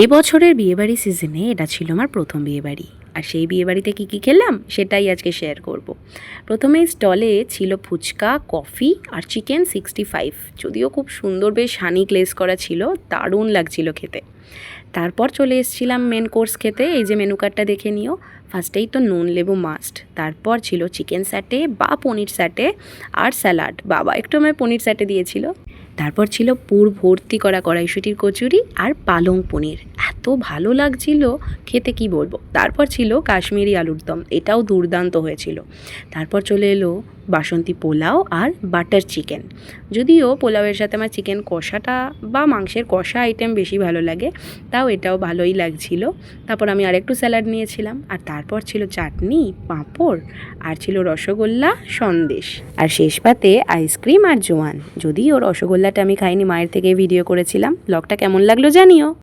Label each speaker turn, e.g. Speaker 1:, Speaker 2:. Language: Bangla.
Speaker 1: এবছরের বিয়েবাড়ি সিজনে এটা ছিল আমার প্রথম বিয়েবাড়ি। আর সেই বিয়েবাড়িতে কী কী খেলাম সেটাই আজকে শেয়ার করব। প্রথমে স্টলে ছিল ফুচকা কফি আর চিকেন সিক্সটি ফাইভ যদিও খুব সুন্দর বেশ হানি গ্লেজ করা ছিল, দারুণ লাগছিল খেতে। তারপর চলে এসেছিলাম মেন কোর্স খেতে, এই যে মেনু কার্ডটা দেখে নিও। ফার্স্টেই তো নুন, লেবু মাস্ট তারপর ছিল চিকেন স্যাটে বা পনির স্যাটে আর স্যালাড বাবা একটু আমায় পনির স্যাটে দিয়েছিল। তারপর ছিল পুর ভর্তি করা কড়াইশুটির কচুরি আর পালং পনির। এত ভালো লাগছিল, খেতে কি বলব? তারপর ছিল কাশ্মীরি আলুর দম, এটাও দুর্দান্ত হয়েছিল। তারপর চলে এলো বাসন্তী পোলাও আর বাটার চিকেন। যদিও পোলাওয়ের সাথে আমার চিকেন কষাটা বা মাংসের কষা আইটেম বেশি ভালো লাগে, তাও এটাও ভালোই লাগছিল। তারপর আমি আরেকটু স্যালাড নিয়েছিলাম, আর তারপর ছিল চাটনি, পাঁপড়, আর ছিল রসগোল্লা, সন্দেশ। আর শেষ পাতে আইসক্রিম আর জোয়ান। যদিও রসগোল্লাটা আমি খাইনি, মায়ের থেকে ভিডিও করেছিলাম। ব্লগটা কেমন লাগল জানিও।